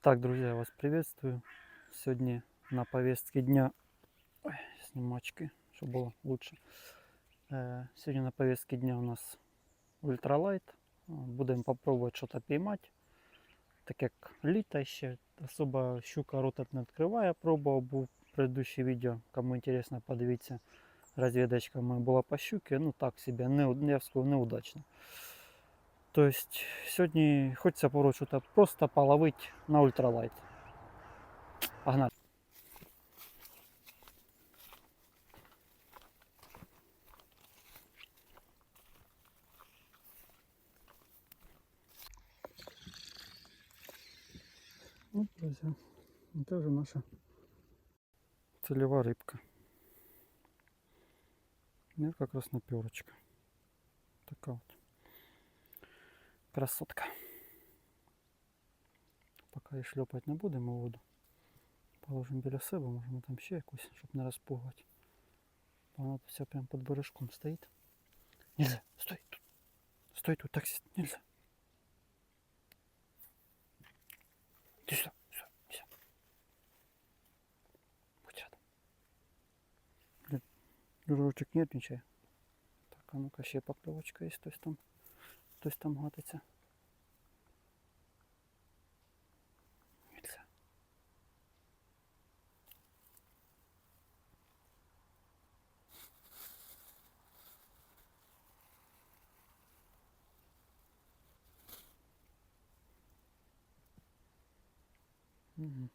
Так, друзья, я вас приветствую. Сегодня на повестке дня... Ой, снимачки, чтобы было лучше. Э, Сегодня на повестке дня у нас ультралайт. Э, Будем попробовать что-то поймать. Так як літо ще особо щука рота не відкриває. Пробував був предыдущее відео. Кому интересно, подивіться. Розвідочка моя була по щуке. Ну так себе, не, я б сказав, неудачно. То есть сегодня хочется попробовать что-то просто половить на ультралайт. Погнали. Вот, друзья, это уже наша целевая рыбка. Ну, как раз на перочка. Такая вот красотка. Поки її шльопати не будемо у воду. Положимо біля себе, можемо там ще якусь, щоб не розпугувати. Бо Вона тут вся прям під бережком стоїть. Нельзя, стой тут. Стой тут, так сидеть нельзя. Иди сюда, сюда, нельзя. Будь рядом. Блин, дружочек нервничай. Так, а ну-ка ще поклевочка є, хтось там. Хтось там гатиться. Нельзя. Мгм.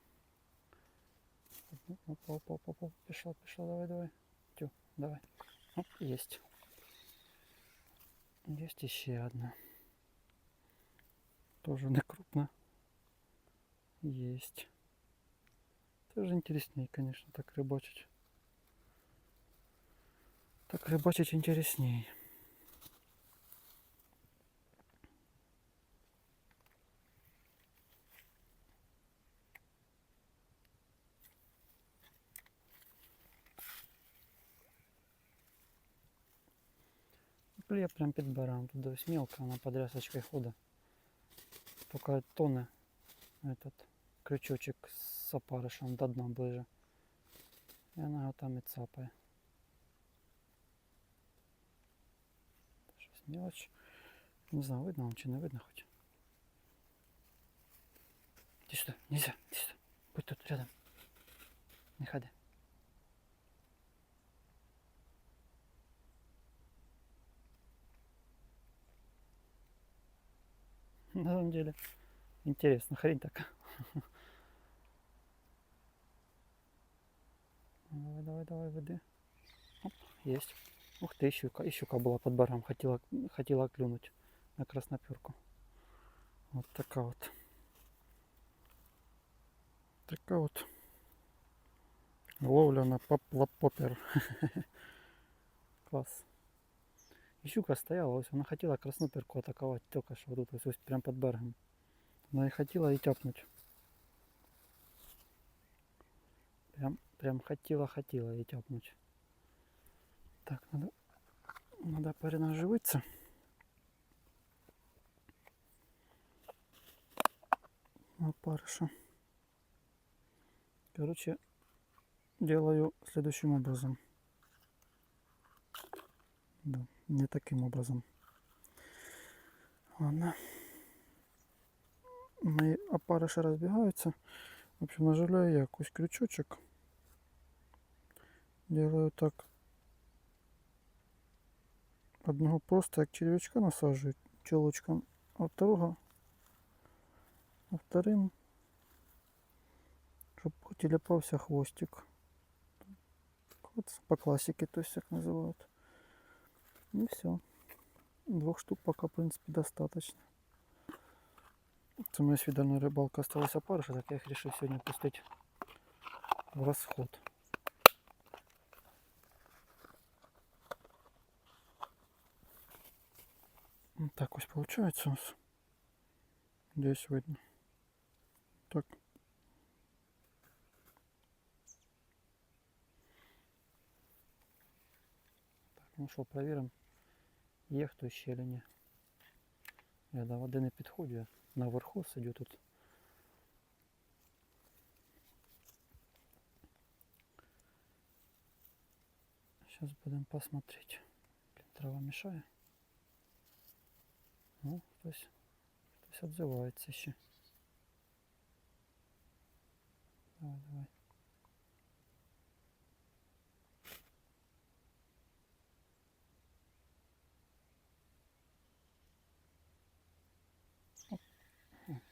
Оп, оп, оп, оп, оп, оп. Пішла, пішла, давай, давай. Тю, давай. Оп, есть. Есть еще одна. Тоже не крупно. Есть. Тоже интереснее, конечно, так рыбачить. Так рыбачить интереснее. Клює прям під берегом. Тут дивись мелко, вона під рясочкою ходить. Поки тоне этот крючочок з опаришем до дна ближе. І вона його там і цапає. Щось мелоч. Не знаю, видно вам чи не видно хоч. Иди сюда, нельзя, иди сюда. Будь тут рядом. Не ходи. На самом деле интересно, хрень такая. Давай, давай, давай, веди. Оп, есть. Ух ты, щука. И щука под баром. Хотела, хотела клюнуть на красноперку. Вот такая вот. Такая вот ловля на поплапопер. Класс. І щука стояла, ось вона хотіла красноперку атакувати тільки що тут ось, ось прямо під берегом. Вона і хотіла і тяпнути. Прям, прям хотіла, хотіла і тяпнути. Так, надо, надо перенаживиться. На парыша. Короче, делаю следующим образом. Да, не таким образом. Ладно. Мои опарыши разбегаются. В общем, наживляю я якусь крючочек. Делаю так. Одного просто як червячка насаджую челочком, а второго а вторым, щоб телепався хвостик. Вот по классике, то есть как называют. И все. Двух штук пока, в принципе, достаточно. Это моя свидальная рыбалка осталась опарыша, так я их решил сегодня пустить в расход. Вот так вот получается у нас. Здесь видно. Так. Так, ну що, проверим. Є хтось ще чи. Я до води не підходжу, я наверху сидю тут. Сейчас будем посмотреть. Трава мешает. Ну, то есть, то есть отзывается еще. Давай, давай.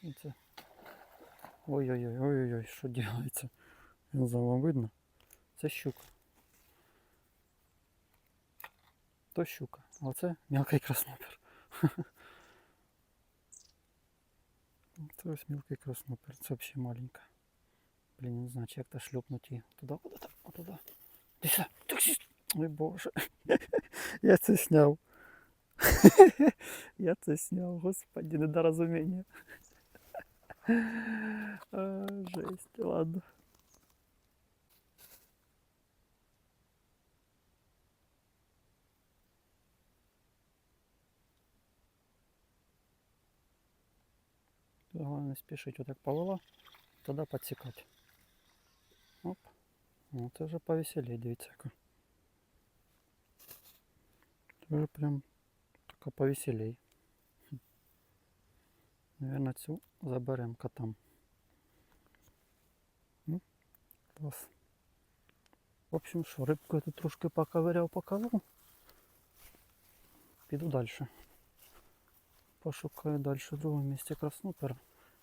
і це. Ой-ой-ой, ой-ой-ой, що делається? Я не знаю, вам видно? Це щука. То щука, а це мелкий краснопер. Це ось мелкий краснопер, це взагалі маленька. Блін, не знаю, чи як то шльопнуть її. Туди, куди-то, туди. Іди сюди, таксист. Ой боже. Я це сняв. Я це сняв, господи, недорозуміння. А, Жесть, ладно. Главное спешить, вот так повела, тогда подсекать. Оп. Це вже повеселее, дивіться. Це вже прям така повеселей. Наверное, цю заберемо котам. Ну, клас. В общем, що, рибку я тут трошки поковиряв, показав. Піду далі. Пошукаю далі в другому місці краснопера.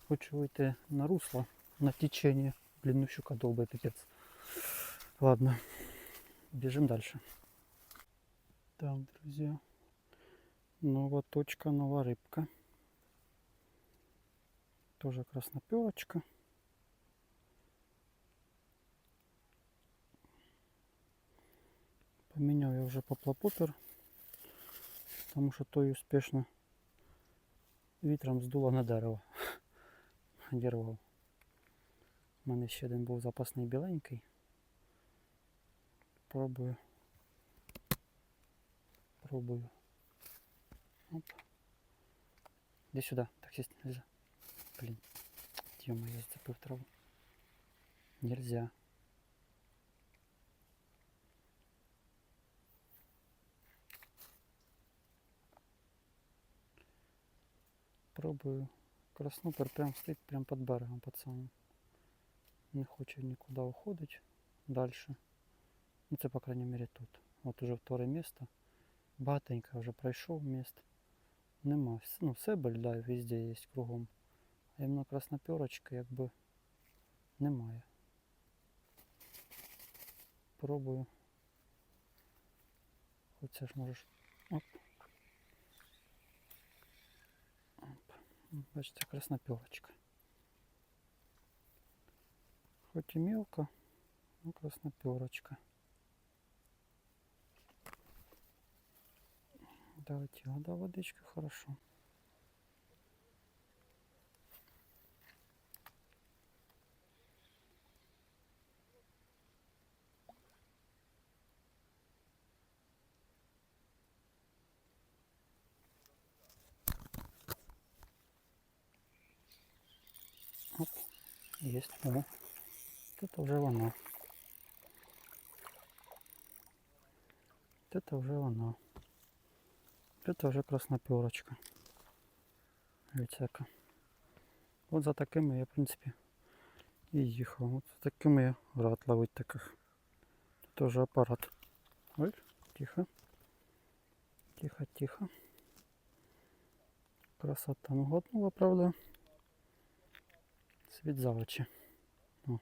Хочу вийти на русло, на течение. Блин, ну щука долбая, пипец. Ладно, бежим дальше. Так, друзья. Новая точка, новая рыбка. Тоже красноперочка. Поменял я уже поплопопер, потому что той успешно вітром здуло на дерево. Дірвав. У мене ще один був запасний біленький. Пробую. Пробую. Оп. Іди сюди, таксист, нельзя. Блін. Тьома, я зацепив траву. Нельзя. Пробую. Краснопер прям стоит прям под берегом, под самым. Не хоче нікуди уходить дальше. Ну це, по крайней мере, тут. От уже вторе місто. Багатенько вже пройшов міст. Нема. Вс- Ну, себель, да, везде є кругом. Іменно красноперочка якби немає. Пробую. Хоча ж можеш. Оп. Оп. Бачите, красноперочка. Хоть и мелко, но красноперочка. Давайте вода, водичка, хорошо. есть. О, вот это уже оно. Вот это уже оно. Это уже красноперочка. Віцяка. От за такими я, в принципі, і їхав. От за такими я рад ловити таких. Тут уже апарат. Ой, тихо. Тихо, тихо. Красота. Ну, глотнула, правда. Світ за очі. О.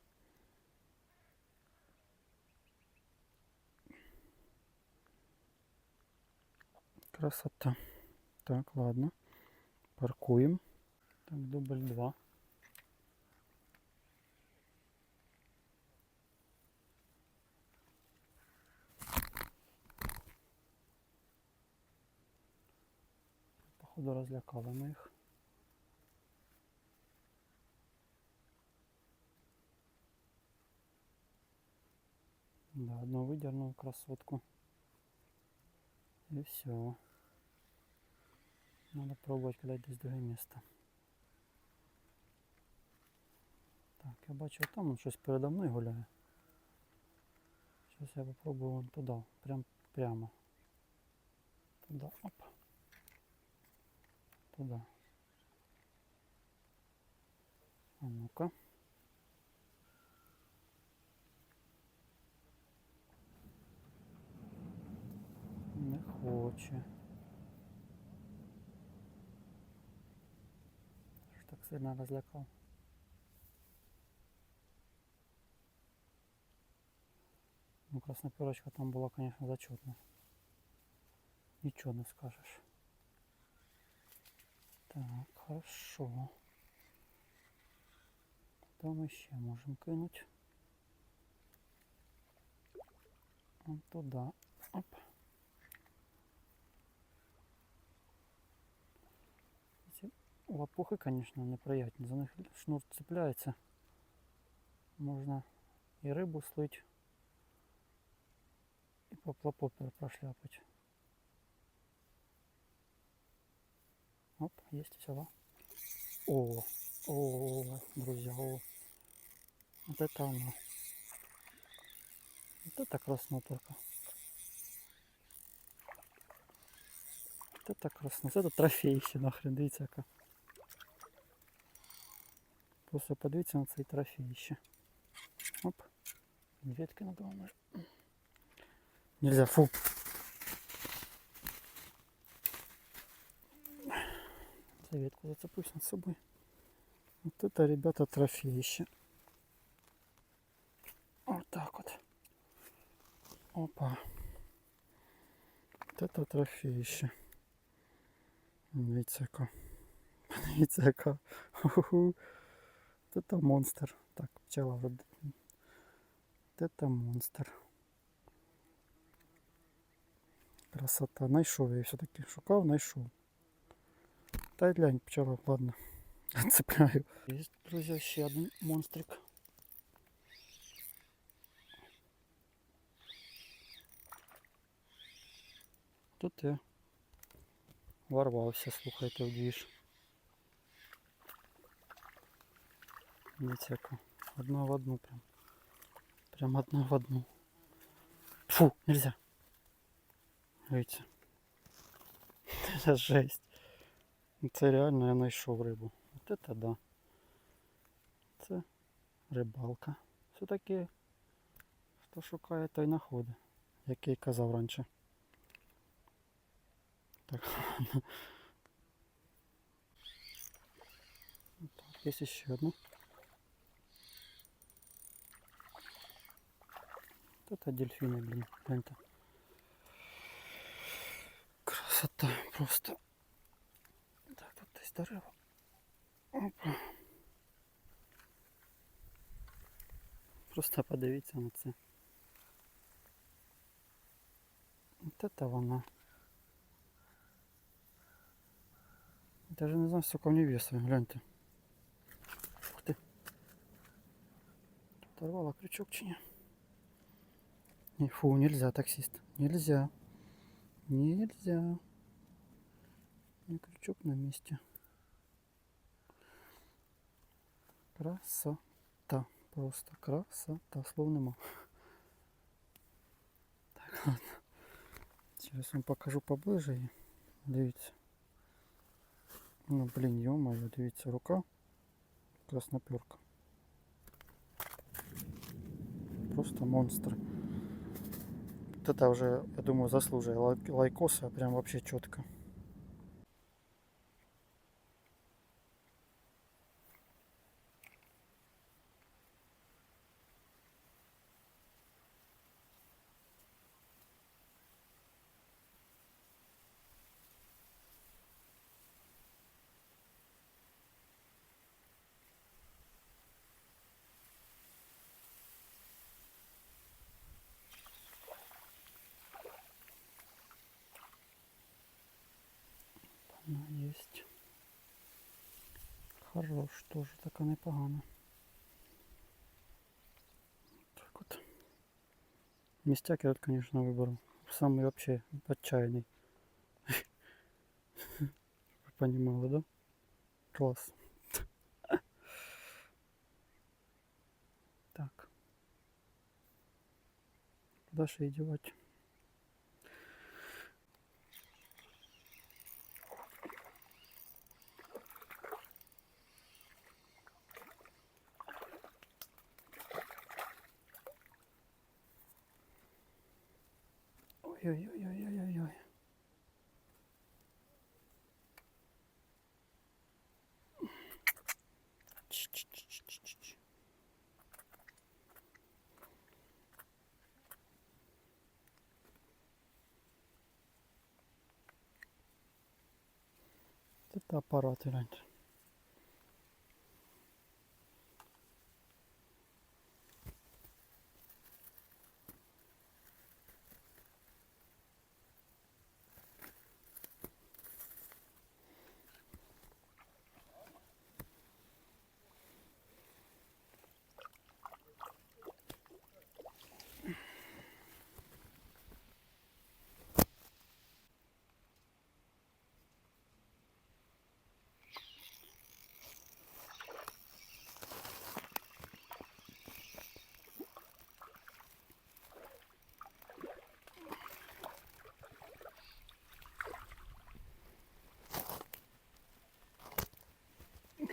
Красота. Так, ладно. Паркуем. Так, дубль 2. Походу розлякали ми їх. Да, одну выдернул красотку. И все. Надо пробовать кидати десь друге місце. Так, я бачу там он щось передо мною гуляє. Зараз я попробую вон туди. Прям прямо. Туда, оп. Туда. А ну-ка. Не хоче. Що так сильно розлякав? Ну, красноперочка там была, конечно, зачетная. Ничего не скажешь. Так, хорошо. Куда мы еще можем кинуть? Вон туда. Оп. Лопухи, конечно, неприятні. За них шнур цепляется. Можно и рыбу слыть, и поплопопер прошляпать. Оп, есть взяла. О, о, друзья, о. Вот это она. Вот это красноперка. Вот это красно. Это трофей ще нахрен, дивіться яка. Просто подивіться на цей трофей ще. Оп. Ветки надо Нельзя, фу. За ветку зацеплюсь над собой. Вот это, ребята, трофеище. Вот так вот. Опа. Вот это трофеище. Дивіться яка. Дивіться яка. Ху-ху. Вот это монстр. Так, пчела вже. Вот это монстр. Красота. Найшов я її все-таки. Шукав, знайшов. Та й глянь, пчела, ладно. Цепляю. Є, друзі, ще один монстрик. Тут я ворвався, слухайте, в двіж. Дивіться. Одна в одну прям. Прям одна в одну. Фу, нельзя. Дивіться. Це жесть. Це реально я знайшов рибу. От це да. Це рибалка. Все-таки хто шукає, той знаходить. Як я й казав раніше. Так. Так, є ще одна. Вот это дельфины, блин, гляньте. Красота просто. Так, тут десь дерева. Опа. Просто подивіться на це. Вот это вона. Даже не знаю, сколько мне веса, гляньте. Ух ты. Оторвала крючок чи ні? Не, фу, нельзя, таксист. Нельзя. Нельзя. Не крючок на месте. Красота. Просто красота. Слов нема. Так, ладно. Сейчас вам покажу поближе і дивіться. Ну, блін, ё-моё, дивіться, рука. Красноперка. Просто монстр. Вот это уже, я думаю, заслуживает лай- лайкоса. Прям вообще четко. Она есть. Хорош, тоже така непогана. Так вот. Містяк я, конечно, выбрал. Самый вообще отчаянный. Вы понимали, да? Класс. Так. Ее девать? Ой-ой-ой-ой-ой-ой. Ч-ч-ч-ч-ч-ч. Это аппарат глянь.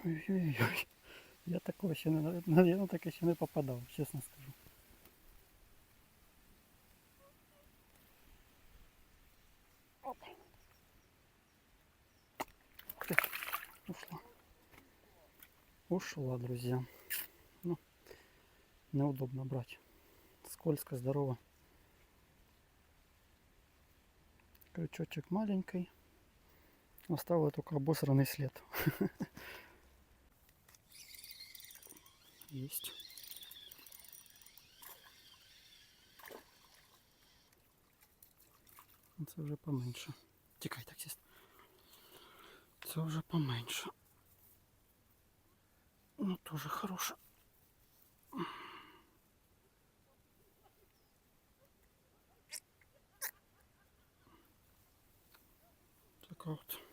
Ой-ой-ой. Я такого ще не на- я на таке ще не попадав, чесно скажу. Ушла. Ушла, друзья. Ну, неудобно брать. Скользко, здорово. Крючочек маленький. Оставил только обосранный след. Есть. Це вже поменше. Тікай, таксист. Це вже поменше. Ну, тоже хороше. Така от.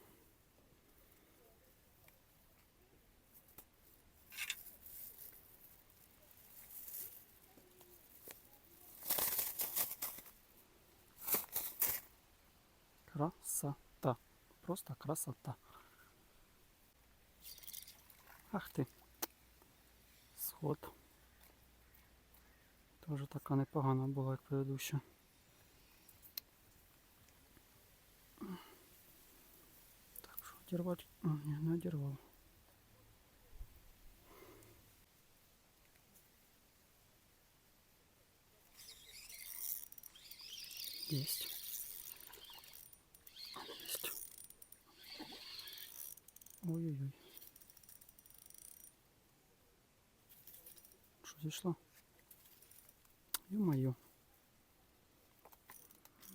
Красота. Просто красота. Ах ти. Сход. Тоже така непогана була, як предыдуща. Так що одірвати? А, ні, не одірвав. Есть. Есть. Ой-ой-ой. Что зійшло? Ё-моё.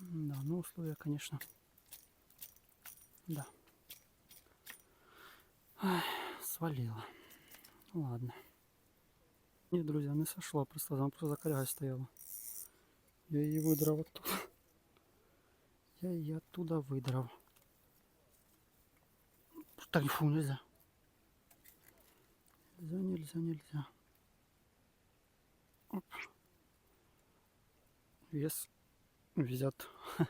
Да, ну условия, конечно. Да. Ай, свалила. Ну ладно. Нет, друзья, не сошло, просто там просто за корягой стояла. Я її видрав оттуда. Я її оттуда видрав. Так, фу, нельзя. Нельзя, нельзя, нельзя. Оп. Вес взят.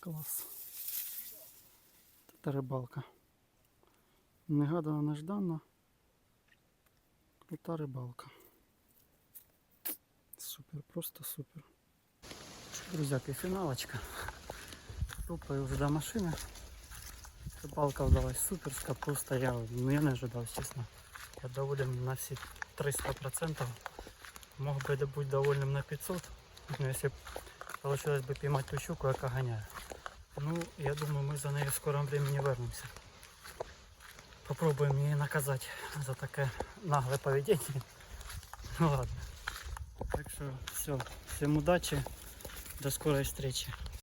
Класс. Это рыбалка. Негадано, нежданно. Крута рыбалка. Супер, просто супер. Друзьяки, финалочка. Топаю уже до машины. Рыбалка удалась суперская, просто я, ну, я не ожидал, честно. Я доволен на все 300%. Мог бы да быть довольным на 500, но если получилось бы поймать ту щуку, яка гоняю. Ну, я думаю, мы за нею в скором времени вернемся. Попробуем ее наказать за такое наглое поведение. Ну ладно. Так что все. Всем удачи. До скорой встречи.